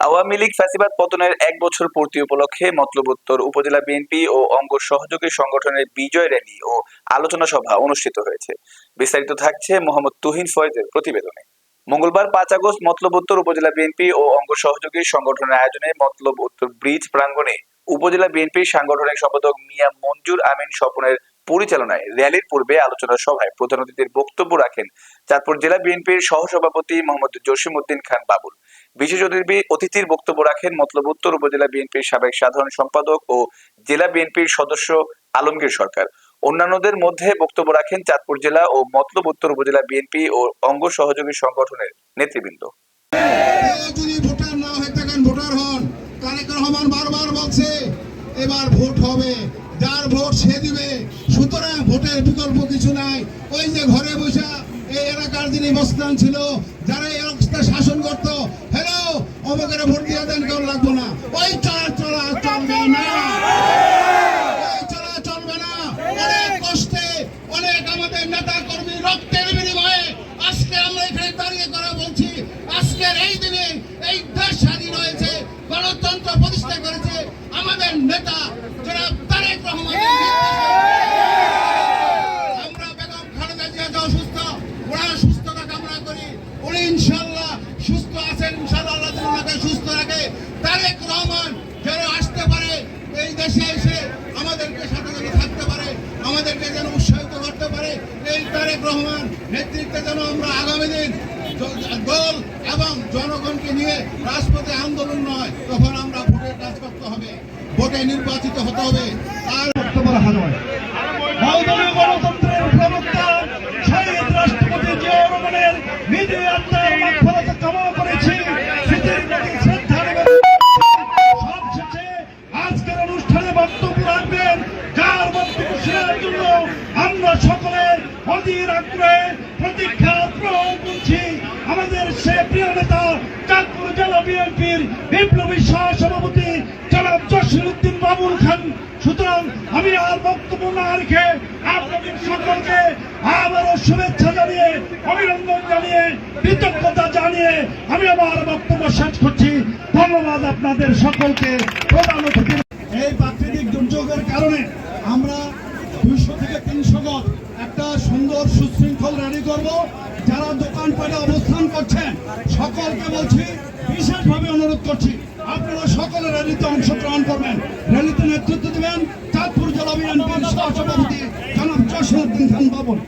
আওয়ামী লীগ ফ্যাসিবাদ পতনের এক বছর পূর্তি উপলক্ষে মতলব উত্তর উপজেলা বিএনপি ও অঙ্গ সহযোগী সংগঠনের বিজয় র্যালি ও আলোচনা সভা অনুষ্ঠিত হয়েছে। বিস্তারিত থাকছে মোহাম্মদ তুহিন ফয়েজের প্রতিবেদনে। মঙ্গলবার পাঁচ আগস্ট মতলব উত্তর উপজেলা বিএনপি ও অঙ্গ সহযোগী সংগঠনের আয়োজনে মতলব উত্তর ব্রিজ প্রাঙ্গণে উপজেলা বিএনপির সাংগঠনিক সম্পাদক মিয়া মঞ্জুর আমিন স্বপনের পরিচালনায় র্যালির পূর্বে আলোচনা সভায় প্রধান অতিথির বক্তব্য রাখেন চাঁদপুর জেলা বিএনপির সহসভাপতি মোহাম্মদ জসিম উদ্দিন খান বাবুল। বিশেষ অতিথি- অতিথির বক্তব্য রাখেন মতলব উত্তর উপজেলা বিএনপির সাবেক সাধারণ সম্পাদক ও জেলা বিএনপির সদস্য আলমগীর সরকার। অন্যান্যদের মধ্যে বক্তব্য রাখেন চাঁদপুর জেলা ও মতলব উত্তর উপজেলা বিএনপি ও অঙ্গ সহযোগী সংগঠনের নেতৃবৃন্দ। এবার ভোট হবে। যার ভোট সে দিবে। সুতরাং ভোটের বিকল্প কিছু নাই। ওই যে ঘরে বসে এই এলাকার যিনি বস্তান ছিল, যারা এই এলাকা শাসন করতো অমুকের ভোট দিয়ে দেন কেউ লাগবো না। ওই চলা চলা চলবে না। ওই চলা চলবে না। অনেক অনেক আমাদের নেতা কর্মী আজকে আমরা এখানে করা বলছি। এই হয়েছে, গণতন্ত্র করেছে আমাদের নেতা আমরা বেগম খালেদা জিয়া অসুস্থ, ওনার তারেক রহমান যেন আসতে পারে, এই দেশে এসে আমাদেরকে যেন থাকতে পারে, আমাদেরকে যেন উৎসাহিত করতে পারে, এই তারেক রহমান নেতৃত্বে যেন আমরা আগামী দিন দল এবং জনগণকে নিয়ে রাজপথে আন্দোলন নয়, তখন আমরা ভোটের কাজ করতে হবে, ভোটে নির্বাচিত হতে হবে। আর বক্তব্য রাখা নয়। গণতন্ত্রের রাষ্ট্রপতি জিয়াউর রহমানের সুতরাং আমি আর বক্তব্য না রেখে আপনাদের সকলকে শুভেচ্ছা জানিয়ে, অভিনন্দন জানিয়ে, কৃতজ্ঞতা জানিয়ে আমি আমার বক্তব্য শেষ করছি। ধন্যবাদ আপনাদের সকলকে। প্রধান অতিথি করছেন। সকলকে বলছি, বিশেষভাবে অনুরোধ করছি, আপনারা সকলে র্যালিতে অংশগ্রহণ করবেন। র্যালিতে নেতৃত্ব দেবেন চাঁদপুর জেলা বিএনপির সহসভাপতি জনাব জসির খান বাবুল।